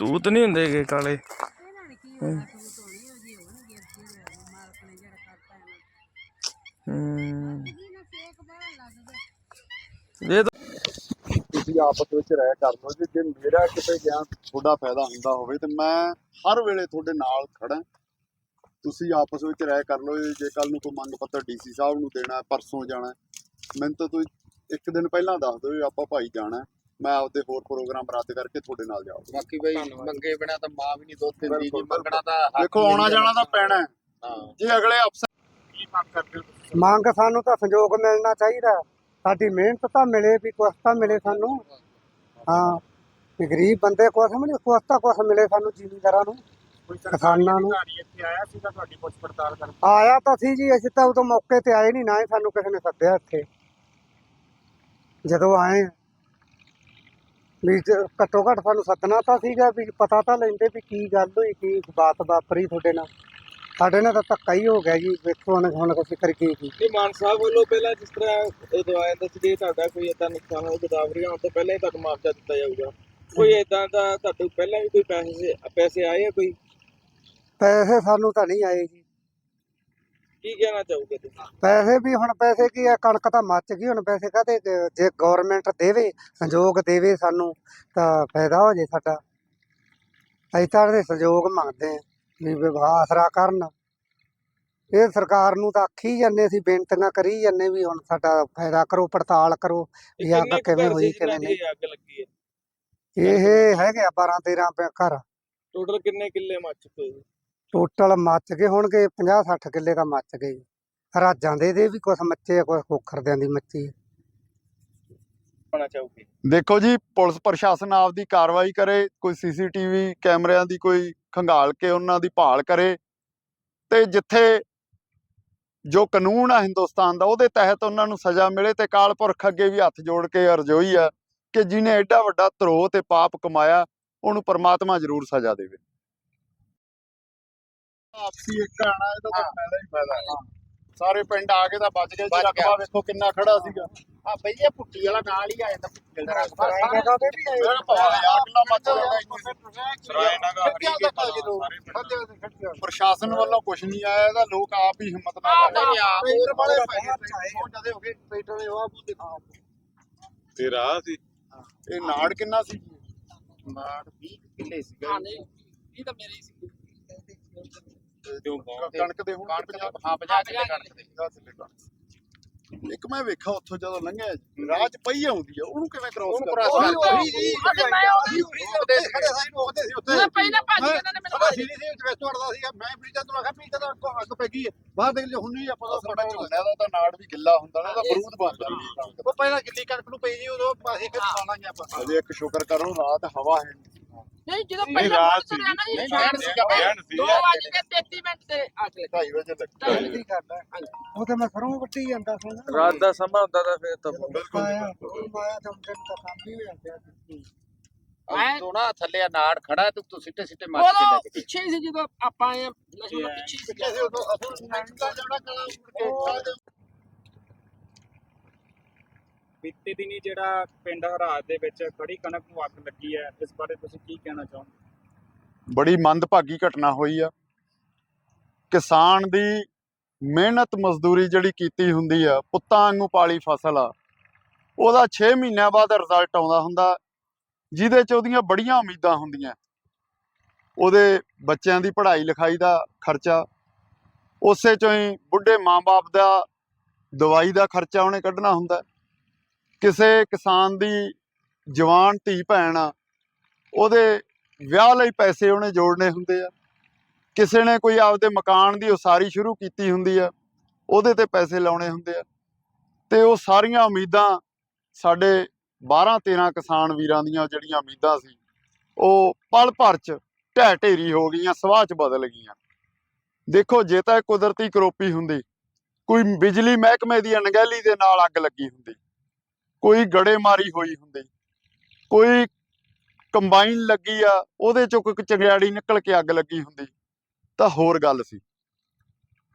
ਤੂਤ ਨਹੀਂ ਹੁੰਦੇ ਗੇ ਕਾਲੇ। ਇਹ ਤਾਂ ਤੁਸੀਂ ਆਪਸ ਵਿੱਚ ਰਹਿ ਕਰ ਲਓ ਜੀ ਜੇ ਮੇਰਾ ਕਿਤੇ ਗਿਆ ਤੁਹਾਡਾ ਫਾਇਦਾ ਹੁੰਦਾ ਹੋਵੇ ਤੇ ਮੈਂ ਹਰ ਵੇਲੇ ਤੁਹਾਡੇ ਨਾਲ ਖੜਾ ਤੁਸੀਂ ਆਪਸ ਵਿੱਚ ਰਹਿ ਕਰ ਲਓ ਜੇ ਕੱਲ ਨੂੰ ਕੋਈ ਮੰਗ ਪੱਤਰ ਡੀਸੀ ਸਾਹਿਬ ਨੂੰ ਦੇਣਾ ਪਰਸੋਂ ਜਾਣਾ ਮੈਨੂੰ ਤਾਂ ਤੁਸੀਂ ਇੱਕ ਦਿਨ ਪਹਿਲਾਂ ਦੱਸ ਦਿਓ ਆਪਾਂ ਭਾਈ ਜਾਣਾ। ਮੈਂ ਆਪਦੇ ਹੋਰ ਪ੍ਰੋਗਰਾਮ ਰੱਦ ਕਰਕੇ ਤੁਹਾਡੇ ਨਾਲ ਜਾਊਂਗਾ ਬਾਕੀ ਬਈ ਮੰਗੇ ਬਿਨਾ ਤਾਂ ਮਾਂ ਵੀ ਨਹੀਂ ਦੁੱਧ ਦਿੰਦੀ ਜੀ ਮੰਗਣਾ ਤਾਂ ਦੇਖੋ ਆਉਣਾ ਜਾਣਾ ਤਾਂ ਪੈਣਾ ਹੈ। ਹਾਂ। ਜੇ ਅਗਲੇ ਅਫਸਰ ਕੀ ਮੰਗ ਕਰਦੇ ਹੋ? ਮੰਗ ਸਾਨੂੰ ਤਾਂ ਸੰਯੋਗ ਮਿਲਣਾ ਚਾਹੀਦਾ ਸਾਡੀ ਮਿਹਨਤ ਤਾਂ ਮਿਲੇ ਵੀ ਕੁਛ ਤਾਂ ਮਿਲੇ ਸਾਨੂੰ। ਹਾਂ ਵੀ ਗਰੀਬ ਬੰਦੇ ਕੁਛ ਮਿਲੇ ਕੁਛ ਤਾਂ ਕੁਛ ਮਿਲੇ ਸਾਨੂੰ ਜ਼ਿਮੀਂਦਾਰਾਂ ਨੂੰ ਕਿਸਾਨਾਂ ਨੂੰ। ਇੱਥੇ ਆਇਆ ਸੀਗਾ ਤੁਹਾਡੀ ਪੁੱਛ ਪੜਤਾਲ ਕਰਨ? ਆਇਆ ਤਾਂ ਸੀ ਜੀ ਅਸੀਂ ਤਾਂ ਉਦੋਂ ਮੌਕੇ ਤੇ ਆਏ ਨਹੀਂ ਨਾ ਹੀ ਸਾਨੂੰ ਕਿਸੇ ਨੇ ਸੱਦਿਆ ਇੱਥੇ। ਜਦੋਂ ਆਏ ਵੀ ਜ- ਘੱਟੋ ਘੱਟ ਸਾਨੂੰ ਸੱਦਣਾ ਤਾਂ ਸੀਗਾ ਵੀ ਪਤਾ ਤਾਂ ਲੈਂਦੇ ਵੀ ਕੀ ਗੱਲ ਹੋਈ ਕੀ ਬਾਤ ਵਾਪਰੀ ਤੁਹਾਡੇ ਨਾਲ। ਸਾਡੇ ਨਾਲ ਤਾਂ ਧੱਕਾ ਹੀ ਹੋ ਗਿਆ ਜੀ ਵੇਖੋ ਹੁਣ ਹੁਣ ਅਸੀਂ ਕਰ ਕੀ। ਕੀ ਇਹ ਮਾਨ ਸਾਹਿਬ ਵੱਲੋਂ ਪਹਿਲਾਂ ਜਿਸ ਤਰ੍ਹਾਂ ਉਦੋਂ ਆਇਆ ਤਾਂ ਸੀ ਤੁਹਾਡਾ ਕੋਈ ਏਦਾਂ ਨੁਕਸਾਨ ਹੋ ਗੋਦਾਵਰੀ ਆਉਣ ਤੋਂ ਪਹਿਲਾਂ ਹੀ ਤੁਹਾਨੂੰ ਮੁਆਵਜ਼ਾ ਦਿੱਤਾ ਜਾਊਗਾ। ਕੋਈ ਏਦਾਂ ਦਾ ਤੁਹਾਨੂੰ ਪਹਿਲਾਂ ਵੀ ਕੋਈ ਪੈਸੇ ਪੈਸੇ ਆਏ ਆ ਕੋਈ? ਪੈਸੇ ਸਾਨੂੰ ਤਾਂ ਨਹੀਂ ਆਏ ਜੀ। ਕੀ ਕਹਿਣਾ ਚਾਹੋਗੇ ਤੁਸੀਂ? ਪੈਸੇ ਵੀ ਹੁਣ ਪੈਸੇ ਕੀ ਆ ਕਣਕ ਤਾਂ ਮੱਚ ਗਈ ਹੁਣ ਪੈਸੇ ਕਾਹਦੇ ਕ- ਜੇ ਗਵਰਨਮੈਂਟ ਦੇਵੇ ਸੰਯੋਗ ਦੇਵੇ ਸਾਨੂੰ ਤਾਂ ਫਾਇਦਾ ਹੋ ਜੇ ਸਾਡਾ। ਅਸੀਂ ਤਾਂ ਇਹਦੇ ਸੰਯੋਗ ਮੰਗਦੇ ਆ ਵੀ ਆਸਰਾ ਕਰਨ। ਇਹ ਸਰਕਾਰ ਨੂੰ ਤਾਂ ਆਖੀ ਜਾਂਦੇ ਸੀ ਬੇਨਤੀਆਂ ਕਰੀ ਜਾਂਦੇ ਵੀ ਹੁਣ ਸਾਡਾ ਫਾਇਦਾ ਕਰੋ ਪੜਤਾਲ ਕਰੋ ਵੀ ਅੱਗ ਕਿਵੇਂ ਹੋਈ ਕਿਵੇਂ ਦੀ ਨਹੀਂ। ਅੱਗ ਲੱਗੀ ਹੈ? ਇਹ ਹੈਗੇ ਆ 12 13 ਪ- ਘਰ। ਟੋਟਲ ਕਿੰਨੇ ਕਿੱਲੇ ਮੱਚ ਚੁੱਕੇ ਜੀ? ਟੋਟਲ ਮੱਚ ਗਏ ਹੋਣਗੇ 50 60 ਕਿੱਲੇ ਤਾਂ ਮੱਚ ਗਏ। ਰਾਜਾਂ ਦੇ ਦੇ ਵੀ ਕੁਛ ਮੱਚੇ ਆ ਕੁਛ ਖੋਖਰਦਿਆਂ ਦੀ ਮੱਚੀ ਚਾਹੋਗੇ। ਦੇਖੋ ਜੀ ਪੁਲਿਸ ਪ੍ਰਸ਼ਾਸਨ ਆਪਦੀ ਕਾਰਵਾਈ ਕਰੇ ਕੋਈ ਸੀਸੀਟੀਵੀ ਕੈਮਰਿਆਂ ਦੀ ਕੋਈ ਖੰਗਾਲ ਕੇ ਉਹਨਾਂ ਦੀ ਭਾਲ ਕਰੇ। ਤੇ ਜਿੱਥੇ ਜੋ ਕਾਨੂੰਨ ਆ ਹਿੰਦੁਸਤਾਨ ਦਾ ਉਹਦੇ ਤਹਿਤ ਉਹਨਾਂ ਨੂੰ ਸਜ਼ਾ ਮਿਲੇ ਤੇ ਕਾਲ ਪੁਰਖ ਅੱਗੇ ਵੀ ਹੱਥ ਜੋੜ ਕੇ ਅਰਜ਼ੋਈ ਆ ਕਿ ਜਿਹਨੇ ਐਡਾ ਵੱਡਾ ਧਰੋਹ ਤੇ ਪਾਪ ਕਮਾਇਆ ਉਹਨੂੰ ਪਰਮਾਤਮਾ ਜ਼ਰੂਰ ਸਜ਼ਾ ਦੇਵੇ। ਆਪਸੀ ਇੱਕ ਆਣਾ ਇਹਦਾ ਤਾਂ ਫਾਇਦਾ ਹੀ ਫਾਇਦਾ। ਸਾਰੇ ਪਿੰਡ ਆ ਕੇ ਤਾਂ ਬਚ ਗਏ ਜੀ ਬਚ ਗਿਆ। ਰਕਬਾ ਵੇਖੋ ਕਿੰਨਾ ਖੜਾ ਸੀਗਾ। ਆ ਬਈ ਇਹ ਪੁੱਟੀ ਵਾਲਾ ਨਾਲ ਹੀ ਆ ਜਾਂਦਾ ਪੁੱਟੀ ਵਾਲਾ ਰਸਤਾ ਮੇਰਾ ਭਰਾ ਯਾਰ ਕਿੰਨਾ ਮੱਚ ਜਾਂਦਾ। ਇੰਨੀ ਪ੍ਰਸ਼ਾਸਨ ਵੱਲੋਂ ਕੁਝ ਨਹੀਂ ਆਇਆ ਇਹਦਾ ਲੋਕ ਆਪ ਹੀ ਹਿੰਮਤ ਨਾਲ ਰਹੇ ਆਪ ਪੇਟਰ ਵਾਲੇ ਬਹੁਤ ਜ਼ਿਆਦੇ ਹੋ ਗਏ ਪੇਟਰ ਦੇ ਉਹ ਆਪ ਦਿਖਾ। ਤੇ ਰਾਹ ਸੀ। ਇਹ ਨਾੜ ਕਿੰਨਾ ਸੀ? ਮਾਰ 20 ਕਿੱਲੇ ਸੀਗਾ। ਨਹੀਂ ਇਹ ਤਾਂ ਮੇਰੀ ਸੀ। ਕਣਕ ਦੇ ਹੁਣ ਕਣਕ ਦੇ ਹਾਂ 50 ਕਿੱਲੇ ਕਣਕ ਦੇ। ਇੱਕ ਮੈਂ ਵੇਖਾ ਉੱਥੋਂ ਜਦੋਂ ਲੰਘਿਆ ਰਾਹ 'ਚ ਪਈ ਆਉਂਦੀ ਆ ਉਹਨੂੰ ਕਿਵੇਂ ਕ੍ਰਾਸ ਕਰਦਾ। ਉਹੀ ਜੀ ਮੈਂ ਉਹੀ ਉਹਦੇ ਖੜੇ ਸੀ ਉੱਥੇ। ਪਹਿਲਾਂ ਭੱਜ ਕੇ ਇਹਨਾਂ ਨੇ ਮੈਨੂੰ ਸੀਰੀ ਸੀ ਵਿੱਚ ਵੜਦਾ ਸੀ ਮੈਂ ਪੀਤਾ ਤੋਂ ਆਖਿਆ ਪੀਤਾ ਤਾਂ ਅੱਗੋਂ ਅੱਗ ਪੈ ਗਈ। ਬਾਹਰ ਦੇਖ ਲਿਆ ਹੁਣ ਨਹੀਂ ਆਪਾਂ ਦਾ ਸਾਡਾ ਝੋਨੇ ਦਾ ਤਾਂ ਨਾੜ ਵੀ ਗਿੱਲਾ ਹੁੰਦਾ ਨਾ ਉਹਦਾ ਬਰੂਦ ਉਹ ਪਹਿਲਾਂ ਗਿੱਲੀ ਕਣਕ ਨੂੰ ਪਈ ਜੀ ਉਦੋਂ ਪਾਸੇ ਕਿ ਪਾਲਾਂਗੇ ਆਪਾਂ? ਅਜੇ ਇੱਕ ਸ਼ੁਕਰ ਕਰੋ ਰਾਤ ਹਵਾ ਹੈ ਨਹੀਂ ਜਦੋਂ ਪਹਿਲਾਂ ਰਾਤ ਰਿਹਾ ਨਾ ਜੀ ਬਹਿਣ ਸੀਗਾ, ਬਹਿਣ ਸੀ। ਦੋ ਵੱਜ ਕੇ 33 ਮਿੰਟ ਤੇ ਅੱਗ ਲੱਗੀ 2:30 ਵਜੇ ਤੱਕ। ਕੀ ਕਰਦਾ ਉਹ ਤੇ ਮੈਂ ਸਰੋਂ ਵੱਟੀ ਜਾਂਦਾ ਸੀ ਰਾਤ ਦਾ ਸਮਾਂ ਹੁੰਦਾ ਤਾਂ ਫਿਰ ਤਾਂ ਬਿਲਕੁਲ ਆਇਆ ਆਇਆ ਤਾਂ ਉਹਦੇ ਤਾਂ ਕੰਮ ਵੀ ਹੋ ਮੈਂ- ਤੂੰ ਨਾ ਥੱਲੇ ਨਾੜ ਖੜਾ ਤੂੰ ਤੂੰ ਸਿੱਟੇ ਸਿੱਟੇ ਮਾਰ ਕੇ ਉਦੋਂ ਲੈ ਕੇ ਪਿੱਛੇ ਸੀ ਜਦੋਂ ਆਪਾਂ ਆਏ ਲక్ష్ਮਣ ਪਿੱਛੇ ਸੀ। ਅਸੀਂ ਉਦੋਂ ਅਸੀਂ ਨੰਗਾ ਜਿਹੜਾ ਕਲਾ ਬੀਤੇ ਦਿਨੀ ਜਿਹੜਾ ਪਿੰਡ ਹਰਾਤ ਦੇ ਵਿੱਚ ਖੜੀ ਕਣਕ ਨੂੰ ਅੱਗ ਲੱਗੀ ਹੈ, ਇਸ ਬਾਰੇ ਤੁਸੀਂ ਕੀ ਕਹਿਣਾ ਚਾਹੋਗੇ? ਬੜੀ ਮੰਦਭਾਗੀ ਘਟਨਾ ਹੋਈ ਆ। ਕਿਸਾਨ ਦੀ ਮਿਹਨਤ ਮਜ਼ਦੂਰੀ ਜਿਹੜੀ ਕੀਤੀ ਹੁੰਦੀ ਆ, ਪੁੱਤਾਂ ਵਾਂਗੂ ਪਾਲੀ ਫਸਲ ਆ, ਉਹਦਾ 6 ਮਹੀਨਿਆਂ ਬਾਅਦ ਰਿਜ਼ਲਟ ਆਉਂਦਾ ਹੁੰਦਾ, ਜਿਹਦੇ ਚ ਉਹਦੀਆਂ ਬੜੀਆਂ ਉਮੀਦਾਂ ਹੁੰਦੀਆਂ। ਉਹਦੇ ਬੱਚਿਆਂ ਦੀ ਪੜ੍ਹਾਈ ਲਿਖਾਈ ਦਾ ਖਰਚਾ, ਉਸੇ ਚੋਂ ਹੀ ਬੁੱਢੇ ਮਾਂ-ਬਾਪ ਦਾ ਦਵਾਈ ਦਾ ਖਰਚਾ ਉਹਨੇ ਕੱਢਣਾ ਹੁੰਦਾ। ਕਿਸੇ ਕਿਸਾਨ ਦੀ ਜਵਾਨ ਧੀ ਭੈਣ ਆ, ਉਹਦੇ ਵਿਆਹ ਲਈ ਪੈਸੇ ਉਹਨੇ ਜੋੜਨੇ ਹੁੰਦੇ ਆ। ਕਿਸੇ ਨੇ ਕੋਈ ਆਪਦੇ ਮਕਾਨ ਦੀ ਉਸਾਰੀ ਸ਼ੁਰੂ ਕੀਤੀ ਹੁੰਦੀ ਆ, ਉਹਦੇ ਤੇ ਪੈਸੇ ਲਾਉਣੇ ਹੁੰਦੇ ਆ। ਤੇ ਉਹ ਸਾਰੀਆਂ ਉਮੀਦਾਂ ਸਾਡੇ 12 13 ਕਿਸਾਨ ਵੀਰਾਂ ਦੀਆਂ ਜਿਹੜੀਆਂ ਉਮੀਦਾਂ ਸੀ, ਉਹ ਪਲ ਭਰ ਚ ਢਹਿ ਢੇਰੀ ਹੋ ਗਈਆਂ, ਸਵਾਹ ਚ ਬਦਲ ਗਈਆਂ। ਦੇਖੋ, ਜੇ ਤਾਂ ਕੁਦਰਤੀ ਕਰੋਪੀ ਹੁੰਦੀ, ਕੋਈ ਬਿਜਲੀ ਮਹਿਕਮੇ ਦੀ ਅਣਗਹਿਲੀ ਦੇ ਨਾਲ ਅੱਗ ਲੱਗੀ ਹੁੰਦੀ। ਕੋਈ ਗੜੇਮਾਰੀ ਹੋਈ ਹੁੰਦੀ, ਕੋਈ ਕੰਬਾਈਨ ਲੱਗੀ ਆ, ਉਹਦੇ ਚੋਂ ਕੋਈ ਚੰਗਿਆੜੀ ਨਿਕਲ ਕੇ ਅੱਗ ਲੱਗੀ ਹੁੰਦੀ, ਤਾਂ ਹੋਰ ਗੱਲ ਸੀ।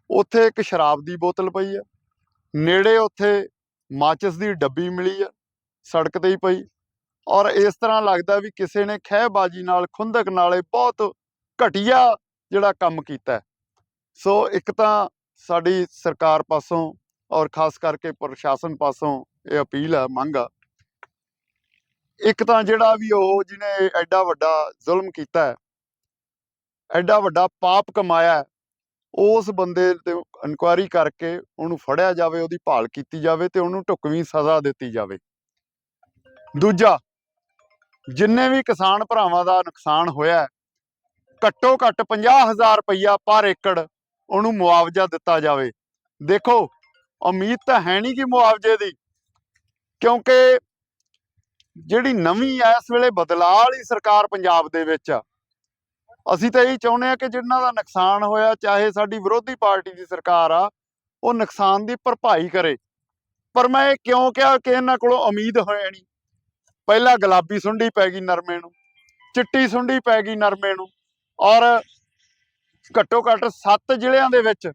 ਉੱਥੇ ਇੱਕ ਸ਼ਰਾਬ ਦੀ ਬੋਤਲ ਪਈ ਆ, ਨੇੜੇ ਉੱਥੇ ਮਾਚਿਸ ਦੀ ਡੱਬੀ ਮਿਲੀ ਆ, ਸੜਕ ਤੇ ਹੀ ਪਈ, ਔਰ ਇਸ ਤਰ੍ਹਾਂ ਲੱਗਦਾ ਵੀ ਕਿਸੇ ਨੇ ਖਹਿਬਾਜੀ ਨਾਲ, ਖੁੰਦਕ ਨਾਲੇ ਬਹੁਤ ਘਟੀਆ ਜਿਹੜਾ ਕੰਮ ਕੀਤਾ। ਸੋ ਇੱਕ ਤਾਂ ਸਾਡੀ ਸਰਕਾਰ ਪਾਸੋਂ ਔਰ ਖਾਸ ਕਰਕੇ ਪ੍ਰਸ਼ਾਸਨ ਪਾਸੋਂ ਇਹ ਅਪੀਲ ਹੈ, ਮੰਗ ਆ। ਇੱਕ ਤਾਂ ਜਿਹੜਾ ਵੀ ਉਹ ਜਿਹਨੇ ਐਡਾ ਵੱਡਾ ਜ਼ੁਲਮ ਕੀਤਾ ਹੈ, ਐਡਾ ਵੱਡਾ ਪਾਪ ਕਮਾਇਆ ਉਸ ਬੰਦੇ ਤੇ ਇਨਕੁਆਇਰੀ ਕਰਕੇ ਉਹਨੂੰ ਫੜਿਆ ਜਾਵੇ, ਉਹਦੀ ਭਾਲ ਕੀਤੀ ਜਾਵੇ ਤੇ ਉਹਨੂੰ ਢੁਕਵੀਂ ਸਜ਼ਾ ਦਿੱਤੀ ਜਾਵੇ। ਦੂਜਾ, ਜਿੰਨੇ ਵੀ ਕਿਸਾਨ ਭਰਾਵਾਂ ਦਾ ਨੁਕਸਾਨ ਹੋਇਆ ਘੱਟੋ ਘੱਟ 50000 ਰੁਪਈਆ ਪਰ ਏਕੜ ਉਹਨੂੰ ਮੁਆਵਜ਼ਾ ਦਿੱਤਾ ਜਾਵੇ। ਦੇਖੋ ਉਮੀਦ ਤਾਂ ਹੈ ਨਹੀਂ ਕਿ ਮੁਆਵਜ਼ੇ ਦੀ, ਕਿਉਂਕਿ ਜਿਹੜੀ ਨਵੀਂ ਇਸ ਵੇਲੇ ਬਦਲਾਅ ਵਾਲੀ ਸਰਕਾਰ ਪੰਜਾਬ ਦੇ ਵਿੱਚ ਆ। ਅਸੀਂ ਤਾਂ ਇਹੀ ਚਾਹੁੰਦੇ ਆ ਕਿ ਜਿਨ੍ਹਾਂ ਦਾ ਨੁਕਸਾਨ ਹੋਇਆ, ਚਾਹੇ ਸਾਡੀ ਵਿਰੋਧੀ ਪਾਰਟੀ ਦੀ ਸਰਕਾਰ ਆ, ਉਹ ਨੁਕਸਾਨ ਦੀ ਭਰਪਾਈ ਕਰੇ। ਪਰ ਮੈਂ ਇਹ ਕਿਉਂ ਕਿਹਾ ਕਿ ਇਹਨਾਂ ਕੋਲੋਂ ਉਮੀਦ ਹੋਏ ਨਹੀਂ? ਪਹਿਲਾਂ ਗੁਲਾਬੀ ਸੁੰਡੀ ਪੈ ਗਈ ਨਰਮੇ ਨੂੰ, ਚਿੱਟੀ ਸੁੰਡੀ ਪੈ ਗਈ ਨਰਮੇ ਨੂੰ, ਔਰ ਘੱਟੋ ਘੱਟ 7 ਜ਼ਿਲ੍ਹਿਆਂ ਦੇ ਵਿੱਚ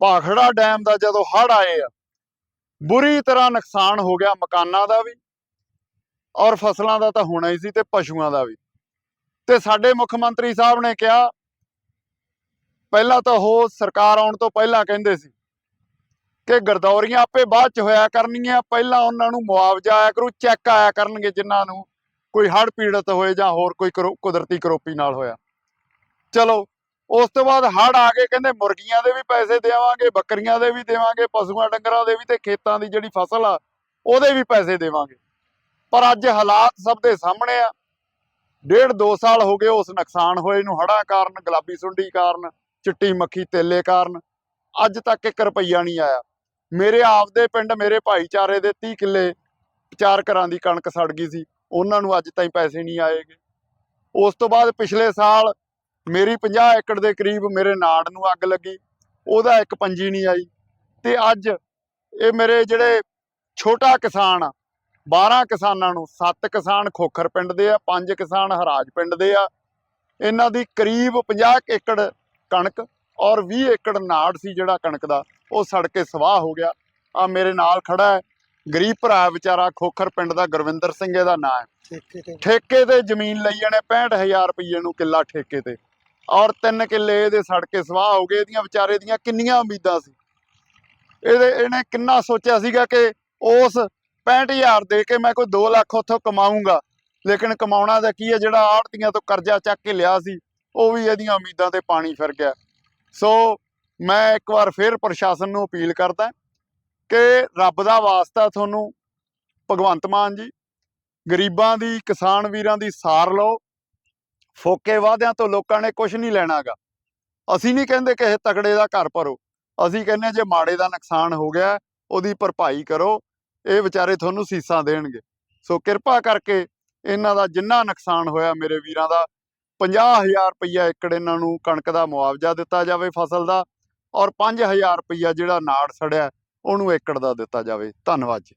ਭਾਖੜਾ ਡੈਮ ਦਾ ਜਦੋਂ ਹੜ ਆਏ ਆ, ਬੁਰੀ ਤਰ੍ਹਾਂ ਨੁਕਸਾਨ ਹੋ ਗਿਆ ਮਕਾਨਾਂ ਦਾ ਵੀ ਔਰ ਫਸਲਾਂ ਦਾ ਤਾਂ ਹੋਣਾ ਹੀ ਸੀ ਤੇ ਪਸ਼ੂਆਂ ਦਾ ਵੀ। ਤੇ ਸਾਡੇ ਮੁੱਖ ਮੰਤਰੀ ਸਾਹਿਬ ਨੇ ਕਿਹਾ, ਪਹਿਲਾਂ ਤਾਂ ਉਹ ਸਰਕਾਰ ਆਉਣ ਤੋਂ ਪਹਿਲਾਂ ਕਹਿੰਦੇ ਸੀ ਕਿ ਗਰਦੌਰੀਆਂ ਆਪੇ ਬਾਅਦ ਚ ਹੋਇਆ ਕਰਨਗੀਆਂ, ਪਹਿਲਾਂ ਉਹਨਾਂ ਨੂੰ ਮੁਆਵਜ਼ਾ ਆਇਆ ਕਰੂ, ਚੈੱਕ ਆਇਆ ਕਰਨਗੇ ਜਿਨ੍ਹਾਂ ਨੂੰ ਕੋਈ ਹੜ ਪੀੜਤ ਹੋਏ ਜਾਂ ਹੋਰ ਕੋਈ ਕਰੋ- ਕੁਦਰਤੀ ਕਰੋਪੀ ਨਾਲ ਹੋਇਆ। ਚਲੋ ਉਸ ਤੋਂ ਬਾਅਦ ਹੜ ਆ ਕੇ ਕਹਿੰਦੇ ਮੁਰਗੀਆਂ ਦੇ ਵੀ ਪੈਸੇ ਦੇਵਾਂਗੇ, ਬੱਕਰੀਆਂ ਦੇ ਵੀ ਦੇਵਾਂਗੇ, ਪਸ਼ੂਆਂ ਡੰਗਰਾਂ ਦੇ ਵੀ ਤੇ ਖੇਤਾਂ ਦੀ ਜਿਹੜੀ ਫਸਲ ਆ, ਉਹਦੇ ਵੀ ਪੈਸੇ ਦੇਵਾਂਗੇ। ਪਰ ਅੱਜ ਹਾਲਾਤ ਸਭ ਦੇ ਸਾਹਮਣੇ ਆ। ਡੇਢ ਦੋ ਸਾਲ ਹੋ ਗਏ ਉਸ ਨੁਕਸਾਨ ਹੋਏ ਨੂੰ ਹੜ੍ਹਾਂ ਕਾਰਨ, ਗੁਲਾਬੀ ਸੁੰਡੀ ਕਾਰਨ, ਚਿੱਟੀ ਮੱਖੀ ਤੇਲੇ ਕਾਰਨ। ਅੱਜ ਤੱਕ 1 ਰੁਪਈਆ ਨਹੀਂ ਆਇਆ। ਮੇਰੇ ਆਪਦੇ ਪਿੰਡ, ਮੇਰੇ ਭਾਈਚਾਰੇ ਦੇ 30 ਕਿੱਲੇ ਚਾਰ ਘਰਾਂ ਦੀ ਕਣਕ ਸੜ ਗਈ ਸੀ। ਉਹਨਾਂ ਨੂੰ ਅੱਜ ਤਾਈਂ ਪੈਸੇ ਨਹੀਂ ਆਏਗੇ। ਉਸ ਤੋਂ ਬਾਅਦ ਪਿਛਲੇ ਸਾਲ ਮੇਰੀ 50 ਏਕੜ ਦੇ ਕਰੀਬ ਮੇਰੇ ਨਾੜ ਨੂੰ ਅੱਗ ਲੱਗੀ ਉਹਦਾ ਇੱਕ ਪੰਜੀ ਨਹੀਂ ਆਈ ਤੇ ਅੱਜ ਇਹ ਮੇਰੇ ਜਿਹੜੇ ਛੋਟਾ ਕਿਸਾਨ ਆ 12 ਕਿਸਾਨਾਂ ਨੂੰ 7 ਕਿਸਾਨ ਖੋਖਰ ਪਿੰਡ ਦੇ ਆ 5 ਕਿਸਾਨ ਹਰਾਜ ਪਿੰਡ ਦੇ ਆ ਇਹਨਾਂ ਦੀ ਕਰੀਬ 50 ਏਕੜ ਕਣਕ ਔਰ 20 ਏਕੜ ਨਾੜ ਸੀ ਜਿਹੜਾ ਕਣਕ ਦਾ ਉਹ ਸੜ ਕੇ ਸਵਾਹ ਹੋ ਗਿਆ। ਆ ਮੇਰੇ ਨਾਲ ਖੜਾ ਹੈ ਗਰੀਬ ਭਰਾ ਵਿਚਾਰਾ ਖੋਖਰ ਪਿੰਡ ਦਾ ਗੁਰਵਿੰਦਰ ਸਿੰਘ ਇਹਦਾ ਨਾਂ ਹੈ। ਠੇਕੇ ਤੇ। ਜ਼ਮੀਨ ਲਈ ਇਹਨੇ 65000 ਰੁਪਏ ਨੂੰ ਕਿੱਲਾ ਠੇਕੇ ਤੇ। ਔਰ ਤਿੰਨ ਕਿੱਲੇ ਇਹਦੇ ਸੜ ਕੇ ਸਵਾਹ ਹੋ ਗਏ, ਇਹਦੀਆਂ ਵਿਚਾਰੇ ਦੀਆਂ ਕਿੰਨੀਆਂ ਉਮੀਦਾਂ ਸੀ। ਇਹਦੇ, ਇਹਨੇ ਕਿੰਨਾ ਸੋਚਿਆ ਸੀਗਾ ਕਿ ਉਸ 65000 ਦੇ ਕੇ ਮੈਂ ਕੋਈ 2 ਲੱਖ ਉੱਥੋਂ ਕਮਾਊਂਗਾ। ਲੇਕਿਨ ਕਮਾਉਣਾ ਦਾ ਕੀ ਹੈ, ਜਿਹੜਾ ਆੜਤੀਆਂ ਤੋਂ ਕਰਜ਼ਾ ਚੱਕ ਕੇ ਲਿਆ ਸੀ, ਉਹ ਵੀ ਇਹਦੀਆਂ ਉਮੀਦਾਂ ਤੇ ਪਾਣੀ ਫਿਰ ਗਿਆ। ਸੋ ਮੈਂ ਇੱਕ ਵਾਰ ਫਿਰ ਪ੍ਰਸ਼ਾਸਨ ਨੂੰ ਅਪੀਲ ਕਰਦਾ ਕਿ ਰੱਬ ਦਾ ਵਾਸਤਾ ਤੁਹਾਨੂੰ, ਭਗਵੰਤ ਮਾਨ ਜੀ, ਗਰੀਬਾਂ ਦੀ, ਕਿਸਾਨ ਵੀਰਾਂ ਦੀ ਸਾਰ ਲਓ। ਫੋਕੇ ਵਾਅਦਿਆਂ ਤੋਂ ਲੋਕਾਂ ਨੇ ਕੁਝ ਨਹੀਂ ਲੈਣਾਗਾ। ਅਸੀਂ ਨਹੀਂ ਕਹਿੰਦੇ ਕਿ ਇਹ ਤਕੜੇ ਦਾ ਘਰ ਭਰੋ। ਅਸੀਂ ਕਹਿੰਦੇ ਹਾਂ ਜੇ ਮਾੜੇ ਦਾ ਨੁਕਸਾਨ ਹੋ ਗਿਆ, ਉਹਦੀ ਭਰਪਾਈ ਕਰੋ। ਇਹ ਵਿਚਾਰੇ ਤੁਹਾਨੂੰ ਸੀਸਾਂ ਦੇਣਗੇ। ਸੋ ਕਿਰਪਾ ਕਰਕੇ ਇਹਨਾਂ ਦਾ ਜਿੰਨਾ ਨੁਕਸਾਨ ਹੋਇਆ ਮੇਰੇ ਵੀਰਾਂ ਦਾ 50000 ਰੁਪਈਆ ਏਕੜ ਇਹਨਾਂ ਨੂੰ ਕਣਕ ਦਾ ਮੁਆਵਜ਼ਾ ਦਿੱਤਾ ਜਾਵੇ ਫਸਲ ਦਾ, ਔਰ 5000 ਰੁਪਈਆ ਜਿਹੜਾ ਨਾੜ ਸੜਿਆ, ਉਹਨੂੰ ਏਕੜ ਦਾ ਦਿੱਤਾ ਜਾਵੇ। ਧੰਨਵਾਦ ਜੀ।